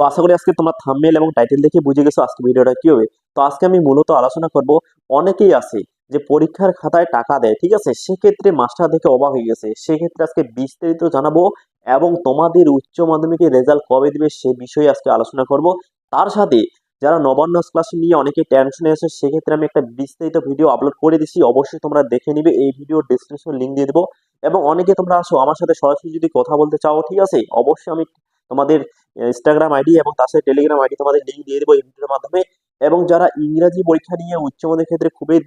তো আশা করি আজকে তোমরা থাম্বনেল এবং টাইটেল দেখে বুঝে গেছো আজকে ভিডিওটা কি হবে। তো আজকে আমি মূলত আলোচনা করব, অনেকেই আছে যে পরীক্ষার খাতায় টাকা দেয়, ঠিক আছে? সেক্ষেত্রে মাস্টার দেখে অবাক হয়ে গেছে। সেক্ষেত্রে আজকে বিস্তারিত জানাব এবং তোমাদের উচ্চ মাধ্যমিকের রেজাল্ট কবে দিবে সে বিষয়ে আজকে আলোচনা করব। তার সাথে যারা নবান্ন ক্লাস নিয়ে অনেকে টেনশনে আছে, সেক্ষেত্রে আমি একটা বিস্তারিত ভিডিও আপলোড করে দিছি। অবশ্যই তোমরা দেখে নিবে, এই ভিডিও ডিসক্রিপশন লিঙ্ক দিয়ে দেবো। এবং অনেকে তোমরা আসো আমার সাথে সরাসরি যদি কথা বলতে চাও, ঠিক আছে? অবশ্যই আমি তোমাদের ইনস্টাগ্রাম আইডি এবং তার সাথে টেলিগ্রাম আইডি তোমাদের লিঙ্ক দিয়ে দেবো ভিডিওর মাধ্যমে। এবং যারা ইংরাজি পরীক্ষা নিয়ে উচ্চমাধ্যমিক ক্ষেত্রে খুবই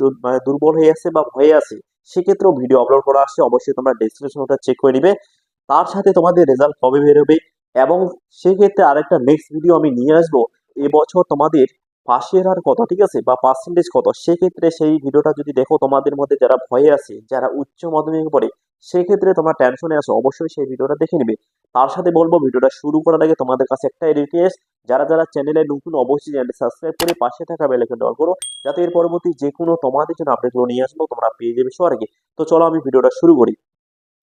দুর্বল হয়ে আছে বা ভয়ে আছে, সেক্ষেত্রেও ভিডিও আপলোড করা আসছে অবশ্যই তোমরা ডেসক্রিপশনটা চেক করে নিবে। তার সাথে তোমাদের রেজাল্ট কবে বেরোবে এবং সেক্ষেত্রে আরেকটা নেক্সট ভিডিও আমি নিয়ে আসব। এবছর তোমাদের পাশের আর কত, ঠিক আছে? বা পার্সেন্টেজ কত? সেক্ষেত্রে সেই ভিডিওটা যদি দেখো, তোমাদের মধ্যে যারা ভয়ে আছে, যারা উচ্চ মাধ্যমিক পড়ে সেক্ষেত্রে তোমরা টেনশনে আসো অবশ্যই সেই ভিডিওটা দেখে নিবে। তার সাথে বলব, ভিডিওটা শুরু করার আগে তোমাদের কাছে একটাই রিকোয়েস্ট যারা যারা চ্যানেলে নতুন অবশ্যই চ্যানেলটি সাবস্ক্রাইব করে পাশে থাকা বেলাইকন অল করো, যাতে এর পরবর্তী যে কোনো তোমাদের জন্য আপডেটগুলো নিয়ে আসব, তোমরা পেয়ে যাবে সবার আগে। তো চলো আমি ভিডিওটা শুরু করি।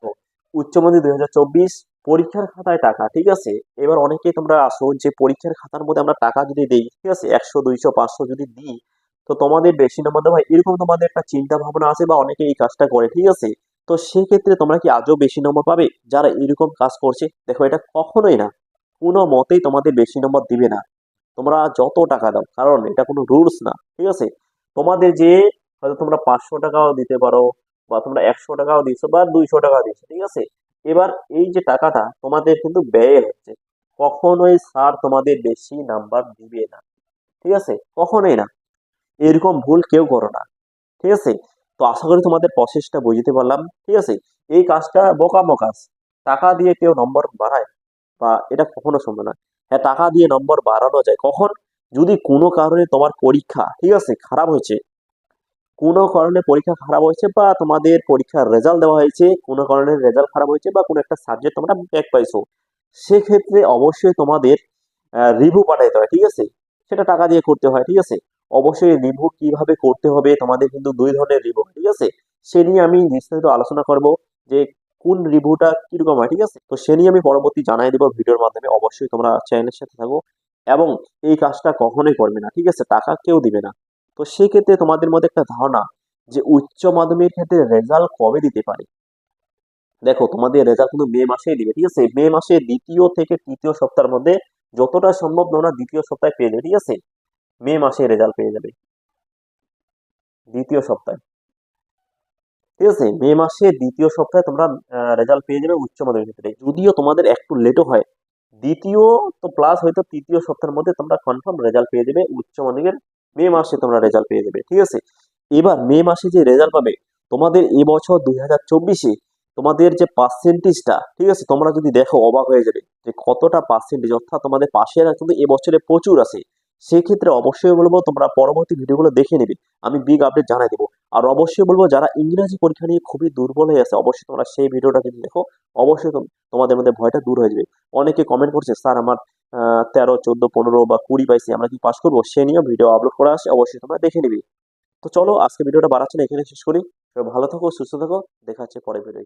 তো উচ্চ মাধ্যমিক দুই হাজার চব্বিশ, পরীক্ষার খাতায় টাকা, ঠিক আছে? এবার অনেকেই তোমরা আসো যে পরীক্ষার খাতার মধ্যে আমরা টাকা যদি দিই, ঠিক আছে? একশো, দুইশো, পাঁচশো যদি দিই, তো তোমাদের বেশি নম্বর হয় এরকম তোমাদের একটা চিন্তা ভাবনা আছে বা অনেকে এই কাজটা করে, ঠিক আছে? তো সেক্ষেত্রে তোমরা কি আজও বেশি নম্বর পাবে? যারা এরকম কাজ করছে, দেখো এটা কখনোই না। কোনো মতেই তোমাদের বেশি নম্বর দিবে না। তোমরা যত টাকা দাও, কারণ এটা কোনো রুলস না, ঠিক আছে? তোমাদের যে হয়তো তোমরা পাঁচশো টাকাও দিতে পারো, বা তোমরা একশো টাকাও দিছো, বা দুইশো টাকাও দিছো, ঠিক আছে? এবার এই যে টাকাটা তোমাদের কিন্তু ব্যয় হচ্ছে। কখনোই স্যার তোমাদের বেশি নাম্বার দিবে না, ঠিক আছে? কখনোই না। এরকম ভুল কেউ করো না, ঠিক আছে? তো আশা করি তোমাদের প্রসেসটা বুঝতে পারলাম। ঠিক আছে? এই কাজটা বোকামো কাজ। টাকা দিয়ে কেউ নম্বর বাড়ায় বা এটা কখনো সম্ভব না। হ্যাঁ টাকা দিয়ে নম্বর বাড়ানো যায়। কখন? যদি কোনো কারণে তোমার পরীক্ষা, ঠিক আছে, খারাপ হয়েছে। কোনো কারণে পরীক্ষা খারাপ হয়েছে বা তোমাদের পরীক্ষার রেজাল্ট দেওয়া হয়েছে, কোনো কারণে রেজাল্ট খারাপ হয়েছে বা কোনো একটা সাবজেক্ট তোমরা ব্যাক পাইছো, সেক্ষেত্রে অবশ্যই তোমাদের রিভিউ পাঠাইতে হয়, ঠিক আছে? সেটা টাকা দিয়ে করতে হয়, ঠিক আছে? অবশ্যই রিভিউ কীভাবে করতে হবে, তোমাদের কিন্তু দুই ধরনের রিভিউ, ঠিক আছে? সে নিয়ে আমি বিস্তারিত আলোচনা করব যে কোন রিভিউটা কীরকম হয়, ঠিক আছে? তো সে নিয়ে আমি পরবর্তী জানাই দেবো ভিডিওর মাধ্যমে, অবশ্যই তোমরা চ্যানেলের সাথে থাকো এবং এই কাজটা কখনোই করবে না, ঠিক আছে? টাকা কেউ দিবে না। তো সেক্ষেত্রে তোমাদের মধ্যে একটা ধারণা যে উচ্চ মাধ্যমিকের ক্ষেত্রে রেজাল্ট কবে দিতে পারে? দেখো, তোমাদের রেজাল্ট কিন্তু মে মাসেই দিবে, ঠিক আছে? মে মাসে দ্বিতীয় থেকে তৃতীয় সপ্তাহের মধ্যে যতটা সম্ভব তোমরা দ্বিতীয় সপ্তাহে পেয়ে যাবে, ঠিক আছে? মে মাসে রেজাল্ট পেয়ে যাবে। দ্বিতীয় সপ্তাহে। ঠিক আছে? মে মাসে দ্বিতীয় সপ্তাহে তোমরা রেজাল্ট পেয়ে যাবে উচ্চ মাধ্যমিক ক্ষেত্রে। যদিও তোমাদের একটু লেটও হয়, দ্বিতীয় তো প্লাস হয়তো তৃতীয় সপ্তাহের মধ্যে তোমরা কনফার্ম রেজাল্ট পেয়ে যাবে, উচ্চ মাধ্যমিকের মে মাসে তোমরা রেজাল্ট পেয়ে যাবে। ঠিক আছে? এবার মে মাসে যে রেজাল্ট পাবে, তোমাদের এবছর দুই হাজার চব্বিশে তোমাদের যে পার্সেন্টেজটা ঠিক আছে? তোমরা যদি দেখো, অবাক হয়ে যাবে যে কতটা পার্সেন্টেজ অর্থাৎ তোমাদের পাশের কিন্তু এবছরে প্রচুর আছে। সেই ক্ষেত্রে অবশ্যই বলব তোমরা পরবর্তী ভিডিওগুলো দেখে নেবে। আমি বিগ আপডেট জানাই দেবো। আর অবশ্যই বলব যারা ইংরাজি পরীক্ষা নিয়ে খুবই দুর্বল হয়ে আছে, অবশ্যই তোমরা সেই ভিডিওটা যদি দেখো। অবশ্যই তোমাদের মধ্যে ভয়টা দূর হয়ে যাবে। অনেকে কমেন্ট করছে, স্যার, আমার তেরো, চোদ্দ, পনেরো বা কুড়ি পাইছি আমরা কি পাস করব? সে নিয়েও ভিডিও আপলোড করা আছে, অবশ্যই তোমরা দেখে নিবি। তো চলো, আজকে ভিডিওটা বাড়াচ্ছি না এখানে শেষ করি। ভালো থাকো, সুস্থ থাকো, দেখা হচ্ছে পরে ভিডিও